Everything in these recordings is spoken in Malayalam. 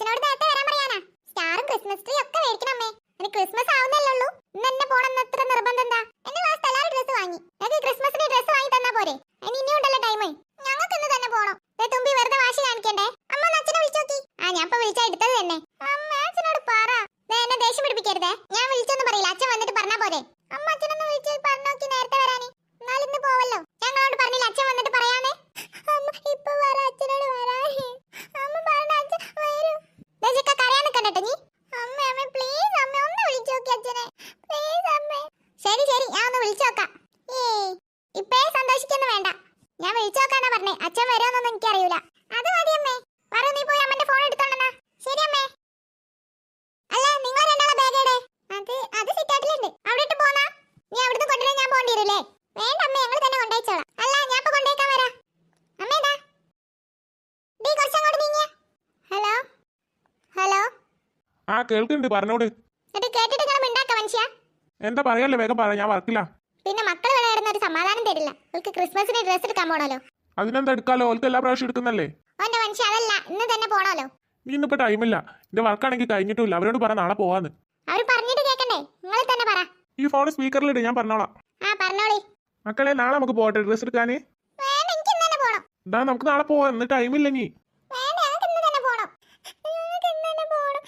അച്ഛനോട് നേരത്തെ വരാൻ പറയാനാ? സ്റ്റാറും ക്രിസ്മസ് ട്രീ ഒക്കെ മേടിക്കണം അമ്മേ. ഇനി ക്രിസ്മസ് ആവുന്നല്ലേ ഉള്ളൂ ഇന്ന് എന്നെ പോണം എത്ര നിർബന്ധം എന്താ? എന്റെ ക്ലാസ് എല്ലാവരും ഡ്രസ് വാങ്ങി. എനിക്ക് ക്രിസ്മസിന് ഡ്രസ്സ് വാങ്ങി തന്നാ പോരെ. ഇനി ഇനിയും ഉണ്ടല്ലോ ടൈം ഞങ്ങൾക്ക് ഇന്ന് തന്നെ പോണം. തുമ്പി വെറുതെ വാശി കാണിക്കണ്ടേ? അമ്മ അച്ഛനെ വിളിച്ചു നോക്കി. ആ ഞാൻ ഇപ്പൊ വിളിച്ചാ എടുത്തത് തന്നെ. അമ്മ അച്ഛനോട് പറ. എന്നെ ദേഷ്യം പിടിപ്പിക്കരുതേ. ഞാൻ വിളിച്ചൊന്നും പറയില്ല. അച്ഛൻ വന്നിട്ട് പറഞ്ഞാ പോരെ. അമ്മ അച്ഛനൊന്ന് വിളിച്ച് പറഞ്ഞോക്കി നേരത്തെ വരാന് എന്നാൽ ഇന്ന് പോവല്ലോ ഞങ്ങളോട് പറഞ്ഞില്ല അച്ഛൻ വന്നിട്ട് പറയാനേ അമ്മ ഇപ്പൊ പറ അച്ഛനോട് വരാനേ അമ്മ പറഞ്ഞ അച്ഛൻ വരും ദേശക്ക കരയാൻ നിക്കണ്ടട്ടോ നീ അമ്മ അമ്മ പ്ലീസ് അമ്മ ഒന്ന് വിളിച്ചു നോക്കി അച്ഛനെ പ്ലീസ് അമ്മ ശരി ശരി ഞാൻ ഒന്ന് വിളിച്ചു നോക്കാം ഏയ് ഇപ്പേ സന്തോഷിക്കൊന്നും വേണ്ട ഞാൻ വിളിച്ചു നോക്കാനാ പറഞ്ഞേ. അച്ഛൻ വരുമെന്നൊന്നും എനിക്കറിയൂല. അത് മതി അമ്മേ. പറ നീ പോയി അമ്മന്റെ ഫോൺ എടുത്തോണ്ടെന്നാ. ശരി അമ്മേ. അല്ല നിങ്ങൾ രണ്ടാളെ ബാഗ് അത് അത് സിറ്റാട്ടിലുണ്ട് അവിടെ ഇട്ട് പോന്നാ. നീ അവിടുന്ന് കൊണ്ടുവരാൻ ഞാൻ പോകേണ്ടി വരില്ലേ വേണ്ട അമ്മ ഞങ്ങൾ തന്നെ കൊണ്ടേച്ചോളാം അല്ല ഞാൻ ഇപ്പൊ കൊണ്ടേക്കാൻ വരാം. അമ്മേതാ കുറച്ച് കുറച്ചങ്ങോട്ട് നീങ്ങിയ. ഹലോ? ഹലോ? ആ കേൾക്കുന്നുണ്ട്. പറഞ്ഞോട്. എന്നിട്ട് കേട്ടിട്ട് ഇങ്ങനെ മിണ്ടാക്ക മനുഷ്യ. എന്താ പറയല്ലേ വേഗം പറ. ഞാൻ വർക്കില്ല പിന്നെ മക്കൾ ഇവിടെ കിടന്ന ഒരു സമാധാനം തരില്ല. അവൾക്ക് ക്രിസ്മസിന് ഡ്രസ് എടുക്കാൻ പോണല്ലോ അതിനെന്താ എടുക്കാലോ? ഓൾക്ക് എല്ലാ പ്രാവശ്യം എടുക്കുന്നല്ലേ? ഓന്റെ മനുഷ്യ അതല്ല ഇന്ന് തന്നെ പോണല്ലോ നീ ഇന്നിപ്പോ ടൈമില്ല എന്റെ വർക്കാണെങ്കിൽ കഴിഞ്ഞിട്ടില്ല. അവരോട് പറ നാളെ പോവാന്ന്. അവർ പറഞ്ഞിട്ട് കേക്കണ്ടേ? നിങ്ങൾ തന്നെ പറ. ഈ ഫോൺ സ്പീക്കറിൽ ഇട് ഞാൻ പറഞ്ഞോളാം. ആ പറഞ്ഞോളി. മക്കളെ നാളെ നമുക്ക് പോട്ടെ ഡ്രസ് എടുക്കാനേ? വേണ്ട എനിക്ക് ഇന്ന് തന്നെ പോണം. ഇതാ നമുക്ക് നാളെ പോവാം. ഇന്ന് ഇല്ല നീ വേണ്ട എനിക്ക് ഇന്ന് തന്നെ പോണം. എനിക്ക് ഇന്ന് തന്നെ പോണം.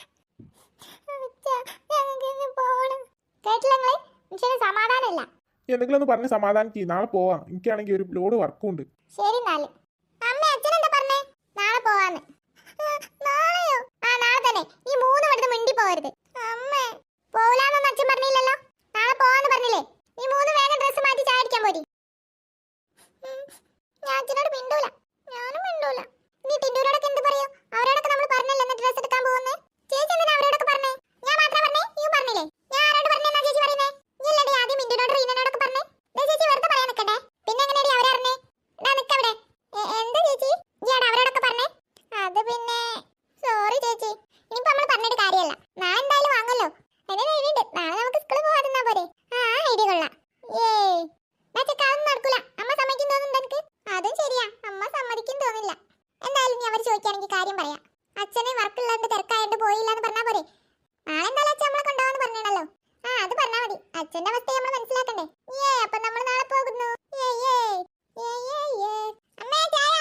അച്ഛാ, എനിക്ക് ഇന്ന് പോണം. കേട്ടില്ല നിങ്ങൾ? മനുഷ്യന് സമാധാനമില്ല എന്തെങ്കിലും ഒന്ന് പറഞ്ഞ് സമാധാനിക്ക് നാളെ പോവാം. എനിക്കാണെങ്കിൽ ഒരു ലോഡ് വർക്കും ഉണ്ട്. ശരി അച്ഛൻ എന്താ നാളെ പോവാന്ന്. നാളെയോ? ആ നാളെ തന്നെ. മൂന്ന് അമ്മേ അച്ഛൻ പറഞ്ഞില്ലല്ലോ നാളെ പോവാന്ന് പറഞ്ഞില്ലേ ഈ മൂന്ന് വേഗം ഡ്രസ്സ് മാറ്റി ചായ അടിക്കാൻ പോരി ഉം, ഞാൻ അച്ഛനോട് മിണ്ടൂല ഞാനും മിണ്ടൂല നീ ടിൻഡൂരോടൊക്കെ എന്ത് പറയും അവരോടൊക്കെ നമ്മൾ പറഞ്ഞല്ലേ എന്നിട്ട് ഡ്രസ്സ് എടുക്കാൻ പോകുന്നത് ചേച്ചി എന്തിനാ അവരോടൊക്കെ പറഞ്ഞേ ഞാൻ മാത്രം പറഞ്ഞേ നീ പറഞ്ഞില്ലേ ഞാൻ ആരോട് പറഞ്ഞെന്നാ ചേച്ചി പറയുന്നേ നീ അല്ലടി ആദ്യം മിന്റുനോട് റീനോടൊക്കെ പറഞ്ഞേ ദേ ചേച്ചി വെറുതെ പറയാൻ നിൽക്കണ്ടേ പിന്നെ എങ്ങനെയാടി അവരറിഞ്ഞേ ഡാ നിക്കവിടെ എ- എന്താ ചേച്ചി ഇയാടെ അവരോടൊക്കെ പറഞ്ഞേ അത് പിന്നെ സോറി ചേച്ചി ഇനിയിപ്പോ നമ്മൾ പറഞ്ഞിട്ട് കാര്യമല്ല നാളെ എന്തായാലും വാങ്ങല്ലോ എന്നെ വേണ്ടിണ്ട് നാളെ നമുക്ക് സ്കൂളിൽ പോകാതിരുന്നാ പോരെ ആ ഐഡിയ കൊള്ളാം ഏയ് ഡാ ചെക്ക അതൊന്നും നടക്കൂല അമ്മ സമ്മതിക്കും തോന്നുന്നുണ്ട് എനിക്ക് അതും ശരിയാ അമ്മ സമ്മതിക്കും തോന്നില്ല എന്തായാലും നീ അവർ ചോദിക്കുകയാണെങ്കിൽ കാര്യം പറയാം അച്ഛനെ വർക്കുള്ളതുകൊണ്ട് തിരക്കായോണ്ട് പോയില്ല എന്ന് പറഞ്ഞാ പോരെ. നാളെ എന്തായാലും അച്ഛൻ നമ്മളെ കൊണ്ടുപോകാന്ന് പറഞ്ഞാണല്ലോ ആ അത് പറഞ്ഞാ മതി. അച്ഛന്റെ അവസ്ഥ നമ്മൾ മനസ്സിലാക്കണ്ടേ ഏ അപ്പൊ നമ്മൾ നാളെ പോകുന്നു ഏ ഏ ഏ ഏ ഏ അമ്മേ ചായ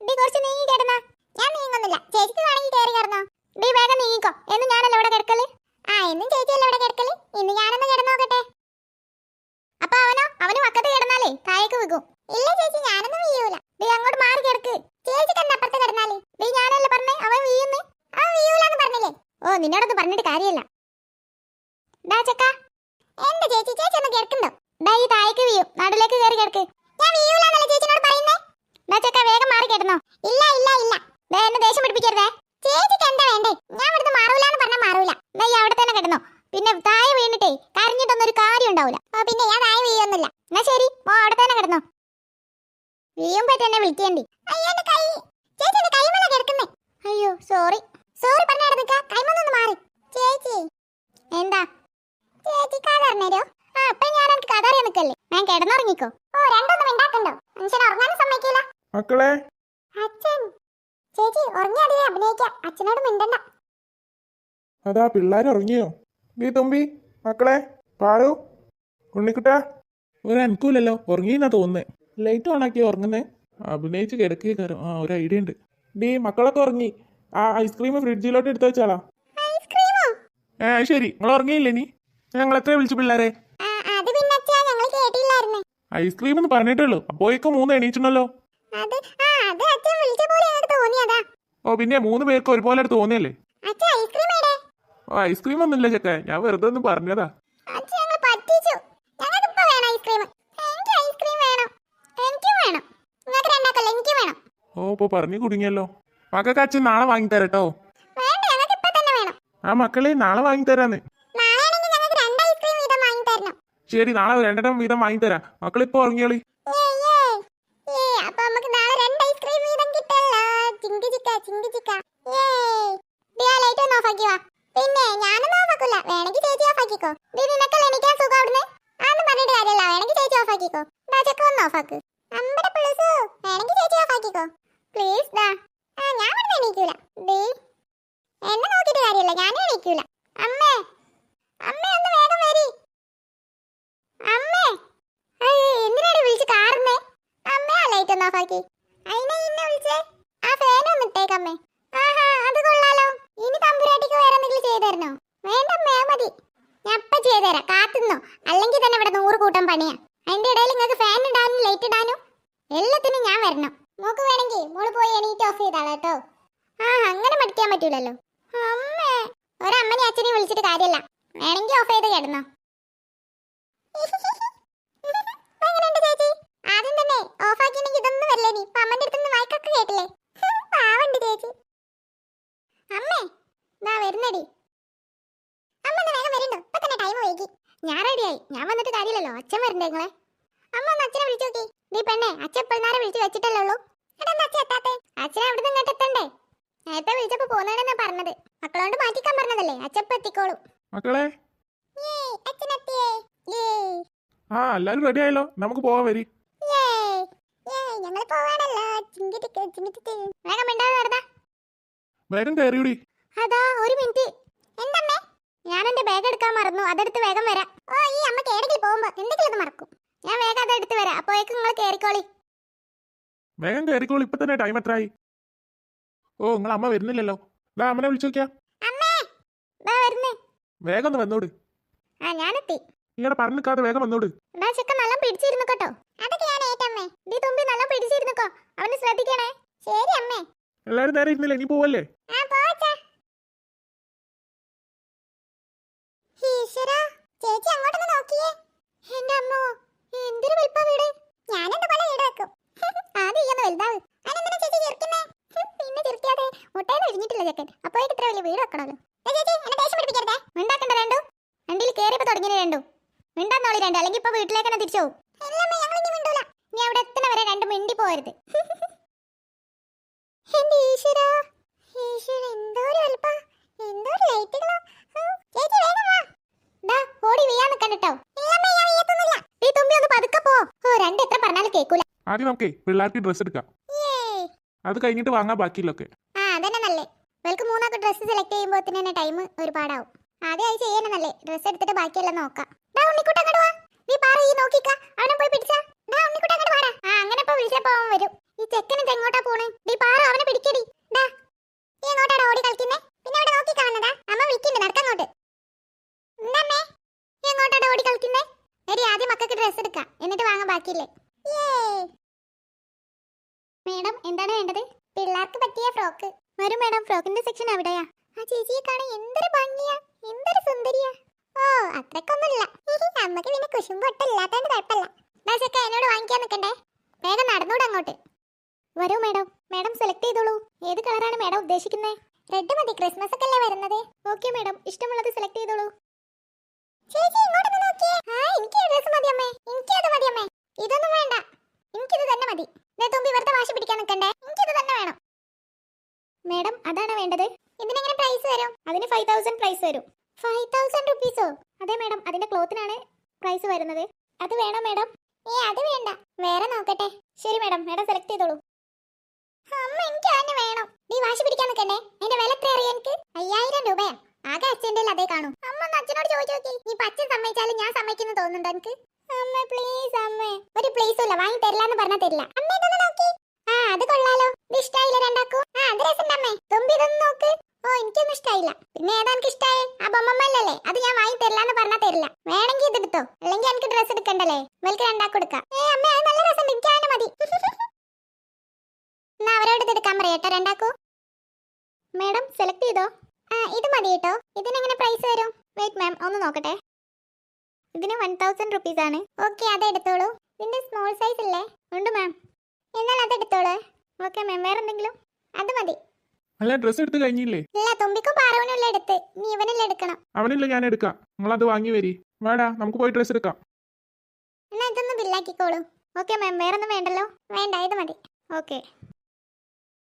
ഡി കുറച്ച് നീങ്ങി കിടന്നോ ഞാൻ നീങ്ങുന്നില്ല ചേച്ചിക്ക് വേണമെങ്കിൽ കയറി കിടന്നോ ഡി വേഗം നീങ്ങിക്കോ എന്ന് ഞാനല്ല ഇവിടെ കിടക്കൽ ആ എന്നും ചേച്ചിയല്ല ഇവിടെ കിടക്കൽ ഇന്ന് ഞാനൊന്ന് കിടന്നു നോക്കട്ടെ അപ്പൊ അവനോ അവന് വക്കത്ത് കിടന്നാലേ താഴേക്ക് വീകും ഇല്ല ചേച്ചി ഞാനൊന്നും വീയൂല ഡി അങ്ങോട്ട് മാറി കിടക്ക് ചേച്ചിക്ക് എന്താ അപ്പുറത്ത് കിടന്നാൽ ഡി ഞാനല്ല പറഞ്ഞേ അവൻ വീയുന്ന് അവൻ വീയൂലെന്ന് പറഞ്ഞില്ലേ ഓ നിന്നോടൊന്നും പറഞ്ഞിട്ട് കാര്യമില്ല ഡാ ചക്ക എന്റെ ചേച്ചി ചേച്ചി ഒന്ന് കിടക്കുന്നുണ്ടോ ഡാ ഈ താഴേക്ക് വീഴും നടുലേക്ക് കയറി കിടക്ക്. ഞാൻ വീയൂലെന്നല്ല ചേച്ചിനോട് പറയുന്നേ? ഡാ ചക്ക വേഗം മാറി കിടന്നോ. ഇല്ല ഇല്ല ഇല്ല. ദേ എന്നെ ദേഷ്യം പിടിപ്പിക്കരുതേ. ചേച്ചിക്ക് എന്താ വേണ്ടേ? ഞാൻ ഇവിടുന്ന് മാറൂലെന്ന് പറഞ്ഞാൽ മാറൂല. ദാ ഈ തന്നെ കിടന്നോ. പിന്നെ താഴെ വീണിട്ടേ കരഞ്ഞിട്ടൊന്നും ഒരു കാര്യം പിന്നെ ഞാൻ താഴെ വീയൊന്നുമില്ല. എന്നാ ശരി ഓ അവിടെ തന്നെ കിടന്നോ. വീയുമ്പോ എന്നെ വിളിക്കേണ്ടി. അയ്യോ കൈ. ചേച്ചി എന്റെ കൈമല കിടക്കുന്നേ. അയ്യോ സോറി. സോറി പറഞ്ഞ നിക്ക കൈമൊന്നൊന്ന് ചേച്ചി. എന്താ? ചേച്ചി കഥ ആ അപ്പൊ ഞാൻ എനിക്ക് കഥ അറിയാൻ നിക്കല്ലേ? ഞാൻ കിടന്നുറങ്ങിക്കോ. ഓ രണ്ടൊന്നും ഉണ്ടാക്കണ്ടോ മനുഷ്യൻ ഉറങ്ങാനും സമ്മതിക്കില്ല. മക്കളെ? അച്ഛൻ. ചേച്ചി അഭിനയിക്കാം. അച്ഛനോട് മിണ്ടണ്ട. അതാ പിള്ളേർ ഉറങ്ങിയോ? നീ തുമ്പി മക്കളെ പാറു ഉണ്ണിക്കുട്ട. ഒരു ഉറങ്ങിയെന്നാ തോന്നുന്നേ. ലൈറ്റ് ഓണാക്കി ഉറങ്ങുന്നേ. അഭിനയിച്ച് കിടക്കേ കയറും. ആ ഒരു ഐഡിയ ഉണ്ട്. ഡീ മക്കളൊക്കെ ഉറങ്ങി. ആ ഐസ്ക്രീം ഫ്രിഡ്ജിലോട്ട് എടുത്തു വെച്ചാളാ. ഏ ശരി. നിങ്ങൾ ഉറങ്ങിയില്ലേ നീ ഞങ്ങൾ എത്ര വിളിച്ചു പിള്ളേരെ? ഐസ്ക്രീം എന്ന് പറഞ്ഞിട്ടുള്ളൂ അപ്പോയേക്കും മൂന്ന് എണീച്ചിട്ടുണ്ടല്ലോ. ഓ പിന്നെ മൂന്ന് പേർക്ക് ഒരുപോലെ തോന്നിയല്ലേ? ഓ ഐസ്ക്രീം ഒന്നുമില്ല ചെക്ക. ഞാൻ വെറുതെ ഒന്ന് പറഞ്ഞതാ ഓ ഇപ്പൊ പറഞ്ഞു കുടുങ്ങിയല്ലോ. മക്കൾക്ക് അച്ഛൻ നാളെ വാങ്ങിത്തരട്ടോ. ആ മക്കളെ നാളെ വാങ്ങിത്തരാന്ന്. ശരി നാളെ രണ്ടെണ്ണം വീതം വാങ്ങിത്തരാം. മക്കളിപ്പോ ഇറങ്ങിയോളി പിന്നെ നിനക്കല്ല എണീക്കാൻ സുഖം ഞാൻ എണീക്കൂല. അമ്മേ അമ്മേ ഒന്ന് വേഗം വരി അമ്മേ അയ്യേ എന്തിനാണ് വിളിച്ച് കാറുന്നേ അമ്മേ ആ ലൈറ്റ് ഒന്ന് ഓഫ് ആക്കി അതിനെ ഇന്നെ വിളിച്ചേ? ആ ഫാൻ ഒന്ന് ഇട്ടേക്കമ്മേ. ആഹാ അത് കൊള്ളാലോ. ഇനി തമ്പുരാട്ടിക്ക് വേറെ എന്തെങ്കിലും ചെയ്തു തരണോ? വേണ്ട അമ്മേ അത് മതി. ഞാൻ ഇപ്പൊ ചെയ്തുതരാം കാത്തുന്നോ. അല്ലെങ്കിൽ തന്നെ ഇവിടെ നൂറ് കൂട്ടം പണിയാ. അതിന്റെ ഇടയിൽ നിങ്ങൾക്ക് ഫാൻ ഇടാനും ലൈറ്റ് ഇടാനും എല്ലാത്തിനും ഞാൻ വരണം. മോക്ക് വേണമെങ്കിൽ മോൾ പോയി എണീറ്റ് ഓഫ് ചെയ്താളോ കേട്ടോ. ആ അങ്ങനെ മടിക്കാൻ പറ്റൂലല്ലോ. അമ്മേ. ഒരമ്മനെ അച്ഛനെ വിളിച്ചിട്ട് കാര്യമല്ല വേണമെങ്കിൽ ഓഫ് ചെയ്ത് കിടന്നോ എങ്ങനെയുണ്ട് ചേച്ചി ആദ്യം തന്നെ ഓഫ് ആക്കിയെങ്കിൽ ഇതൊന്നും വരില്ലേ നീ ഇപ്പൊ അമ്മന്റെ അടുത്ത് മയക്കൊക്കെ കേട്ടില്ലേ പാവണ്ട് ചേച്ചി അമ്മേ ദാ വരുന്നടി അമ്മ ഒന്ന് വേഗം വരുന്നുണ്ടോ ഇപ്പൊ തന്നെ ടൈം വൈകി ഞാൻ റെഡിയായി ഞാൻ വന്നിട്ട് നിങ്ങളെ അമ്മ ഒന്ന് അച്ഛനെ വിളിച്ചു നോക്കി. നീ പെണ്ണേ അച്ഛൻ പിള്ളേരെ വിളിച്ചു വെച്ചിട്ടല്ലേ ഉള്ളൂ. എടാ അച്ഛൻ എത്താത്തെ? അച്ഛനെ അവിടെ നിന്ന് ഇങ്ങോട്ട് എത്തണ്ടേ? നേരത്തെ വിളിച്ചപ്പോ പോന്നേണെന്നാ പറഞ്ഞത്. മക്കളോണ്ട് മാറ്റിക്കാൻ പറഞ്ഞതല്ലേ? അച്ഛൻ ഇപ്പൊ എത്തിക്കോളും. മക്കളെ? ആ എല്ലാരും റെഡി ആയല്ലോ. നമുക്ക് പോവാൻ വരി. ഞങ്ങൾ പോവാണല്ലോ. വേഗം മിണ്ടാതെ വേഗം കയറിയൂടി. അതാ ഒരു മിനിറ്റ്. ഞാൻ എന്റെ ബാഗ് എടുക്കാൻ മറന്നു. അതെടുത്ത് വേഗം വരാം. ഓ ഈ അമ്മ കേടെങ്കിൽ പോകുമ്പോ എന്തെങ്കിലും അത് മറക്കും. ഞാൻ വേഗം അത് എടുത്ത് വരാം. അപ്പോഴേക്കും നിങ്ങൾ കേറിക്കോളി. വേഗം കേറിക്കോളി. ഇപ്പൊ തന്നെ ടൈം എത്രയായി ഓ നിങ്ങൾ അമ്മ വരുന്നില്ലല്ലോ. ദാ അമ്മനെ വിളിച്ചു നോക്കിയാ. അമ്മേ! ദാ വരുന്നേ. വേഗം ഒന്ന് വന്നോട്. ആ എത്തി ഇങ്ങനെ പറഞ്ഞു നിൽക്കാതെ വേഗം വന്നോട്. ദാ ചെക്ക നല്ല പിടിച്ചിരുന്നു കേട്ടോ. അതൊക്കെ ഞാൻ ഏറ്റമ്മേ ദീ തുമ്പി നല്ല പിടിച്ചിരുന്നുക്കോ അവനെ ശ്രദ്ധിക്കണേ. ശരി അമ്മേ. എല്ലാരും നേരെ ഇരുന്നില്ല? ഇനി പോവല്ലേ? ആ പോച്ചാ ഈശ്വരാ ചേച്ചി അങ്ങോട്ടൊന്ന് നോക്കിയേ. എന്റെ അമ്മോ എന്തൊരു വലിപ്പ വീട്. ഞാനെന്ത് പോലെ വീട് വെക്കും. ആദ്യം ഈ ഒന്ന് വലുതാവ്. അതിനെന്തിനാ ചേച്ചി ചെറുക്കുന്നേ? പിന്നെ ചെറുക്കാതെ മുട്ടയിൽ ഒഴിഞ്ഞിട്ടില്ല ചെക്കൻ. അപ്പോഴേക്ക് ഇത്ര വലിയ വീട് വെക്കണമല്ലോ. ചേച്ചി എന്നെ ദേഷ്യം പിടിപ്പിക്കരുതേ. മിണ്ടാക്കണ്ട രണ്ടു. രണ്ടിൽ കേറിയപ്പോ തുടങ്ങിയ രണ്ടു. മിണ്ടാന്നോളി രണ്ട്. അല്ലെങ്കിൽ ഇപ്പൊ വീട്ടിലേക്ക് തന്നെ തിരിച്ചു പോകും. നീ അവിടെ എത്തുന്ന വരെ രണ്ട് മിണ്ടി പോരുത് എന്റെ ഈശ്വരാ ഈശ്വര എന്തോ ഒരു വലുപ്പ എന്തോ ഒരു ലൈറ്റുകളാ ഹ്, ചേച്ചി വേഗം വാ ദാ ഓടി വീഴാൻ നിക്കണ്ടട്ടോ ഇല്ലമ്മേ ഞാൻ വീഴത്തൊന്നുമില്ല ഈ തുമ്പി ഒന്ന് പതുക്കെ പോ ഓ രണ്ട് എത്ര പറഞ്ഞാലും കേക്കൂല ആദ്യം നമുക്ക് പിള്ളേർക്ക് ഡ്രസ്സ് എടുക്കാം. അത് കഴിഞ്ഞിട്ട് വാങ്ങാൻ ബാക്കിയുള്ളൊക്കെ ആ അതന്നെ നല്ലേ. ഇവൾക്ക് മൂന്നാൾക്ക് ഡ്രസ്സ് സെലക്ട് ചെയ്യുമ്പോൾ തന്നെ ടൈം ഒരുപാടാവും. ആദ്യം അത് ചെയ്യണ നല്ലേ. ഡ്രസ്സ് എടുത്തിട്ട് ബാക്കിയെല്ലാം നോക്കാം. ഡാ ഉണ്ണിക്കുട്ട അങ്ങോട്ട് വാ. നീ പാറ ഈ നോക്കിക്ക. അവനെ പോയി പിടിച്ചാ. ഡാ ഉണ്ണിക്കുട്ട അങ്ങോട്ട് വാടാ. ആ അങ്ങനെ ഇപ്പൊ വിളിച്ചപ്പോ അവൻ വരും. ഈ ചെക്കനെ തെങ്ങോട്ടാ പോണേ? നീ പാറ അവനെ പിടിക്കടി. ഡാ. നീ എങ്ങോട്ടാടാ ഓടി കളിക്കുന്നേ? പിന്നെ അവിടെ നോക്കി കാണുന്നതാ. അമ്മ വിളിക്കണ്ട് നടക്കങ്ങോട്ട് എന്തമ്മേ നീ എങ്ങോട്ടാടാ ഓടി കളിക്കുന്നേ? ആദ്യം മക്കൾക്ക് ഡ്രസ്സ് എടുക്കാം. എന്നിട്ട് വാങ്ങാൻ ബാക്കിയില്ലേ? മേഡം എന്താണ് വേണ്ടത്? പിള്ളേർക്ക് പറ്റിയ ഫ്രോക്ക്. വരും മേഡം ഫ്രോക്കിന്റെ സെക്ഷൻ എവിടെയാ ആ ചേച്ചിയെ കാണാൻ എന്തൊരു ഭംഗിയാ എന്തൊരു സുന്ദരിയാ. ഓ അത്രക്കൊന്നുമില്ല. നമുക്ക് പിന്നെ കുശുമ്പൊട്ടും ഇല്ലാത്തോണ്ട് കുഴപ്പമില്ല. ബസ്സൊക്കെ എന്നോട് വാങ്ങിക്കാൻ നിൽക്കണ്ടേ? വേഗം നടന്നൂടെ അങ്ങോട്ട്. വരൂ മേഡം മേഡം സെലക്ട് ചെയ്തോളൂ. ഏത് കളറാണ് മേഡം ഉദ്ദേശിക്കുന്നത് റെഡ് മതി ക്രിസ്മസ് ഒക്കെ അല്ലേ വരുന്നത്? ഓക്കെ മേഡം ഇഷ്ടമുള്ളത് സെലക്ട് ചെയ്തോളൂ. ചേച്ചി ഇങ്ങോട്ടൊന്ന് ആ എനിക്ക് ഡ്രസ് മതി അമ്മേ എനിക്ക് അത് മതി അമ്മേ ഇതൊന്നും വേണ്ട എനിക്കിത് തന്നെ മതി. തുമ്പി വെറുതെ വാശി പിടിക്കാൻ നിൽക്കണ്ടേ എനിക്കിത് തന്നെ വേണം. മാഡം അതാണ് വേണ്ടത്? ഇതിനെങ്ങനെ പ്രൈസ് വരും? അതിന് ഫൈവ് തൗസൻഡ് പ്രൈസ് വരും. ഫൈവ് തൗസൻഡ് റുപ്പീസോ അതെ മാഡം അതിന്റെ ക്ലോത്തിനാണ് പ്രൈസ് വരുന്നത്. അത് വേണോ മാഡം? ഏ അത് വേണ്ട. വേറെ നോക്കട്ടെ. ശരി മാഡം മാഡം സെലക്ട് ചെയ്തോളൂ. അമ്മ എനിക്ക് തന്നെ വേണം. നീ വാശി പിടിക്കാൻ നിൽക്കണ്ടേ എന്റെ വില എത്ര അറിയാം എനിക്ക്? അയ്യായിരം രൂപയാ. ആകെ അച്ഛന്റെ അതേ കാണൂ. അമ്മ ഒന്ന് അച്ഛനോട് ചോദിച്ചു നോക്കി. നീ പച്ച സമ്മതിച്ചാലും ഞാൻ സമ്മതിക്കുന്നു തോന്നുന്നുണ്ടോ എനിക്ക്? അമ്മ പ്ലീസ് അമ്മേ. ഒരു പ്ലേസും ഇല്ല. വാങ്ങി തരില്ലാന്ന് പറഞ്ഞാ തരില്ല. അമ്മ ഇതൊന്ന് നോക്കി. ആ അത് കൊള്ളാലോ. ഇത് ഇഷ്ടായില്ല രണ്ടാക്കൂ? ആ അത് രസം അമ്മേ. തുമ്പി ഇതൊന്ന് നോക്ക്. ഓ എനിക്കൊന്നും ഇഷ്ടായില്ല. പിന്നെ ഏതാ എനിക്ക് ഇഷ്ടായേ ആ ബൊമ്മമ്മല്ലേ അത് ഞാൻ വാങ്ങി തരില്ലാന്ന് പറഞ്ഞാ തരില്ല. വേണമെങ്കിൽ ഇത് എടുത്തോ. അല്ലെങ്കിൽ എനിക്ക് ഡ്രസ്സ് എടുക്കണ്ടല്ലേ? വെൽക്ക് രണ്ടാക്കും എടുക്കാം. ഏ അമ്മേ അത് നല്ല രസം എനിക്ക് അതിനെ മതി. എന്നാ അവരോട് എടുക്കാൻ പറയട്ടോ രണ്ടാക്കൂ. മേഡം സെലക്ട് ചെയ്തോ. ആ ഇത് മതി കേട്ടോ. ഇതിനെങ്ങനെ പ്രൈസ് വരും? വെയിറ്റ് മാം ഒന്ന് നോക്കട്ടെ. ഇതിന് വൺ തൗസൻഡ് റുപ്പീസ് ആണ്. ഓക്കെ അത് എടുത്തോളൂ. ഇതിന്റെ സ്മോൾ സൈസ് ഇല്ലേ? ഉണ്ട് മാം എന്നാൽ അത് എടുത്തോളൂ. ഓക്കെ മാം വേറെ എന്തെങ്കിലും? അത് മതി. അല്ല ഡ്രസ്സ് എടുത്ത് കഴിഞ്ഞില്ലേ? ഇല്ല തുമ്പിക്കും അല്ലേ എടുത്ത്. നീ ഇവനല്ലേ എടുക്കണം. അവനില്ല ഞാൻ എടുക്കാം. നിങ്ങൾ അത് വാങ്ങി വരി. വേടാ നമുക്ക് പോയി ഡ്രസ്സ് എടുക്കാം. എന്നാ ഇതൊന്ന് ബില്ലാക്കിക്കോളൂ ഓക്കെ മാം വേറെ ഒന്നും വേണ്ടല്ലോ? വേണ്ട ഇത് മതി. ഓക്കെ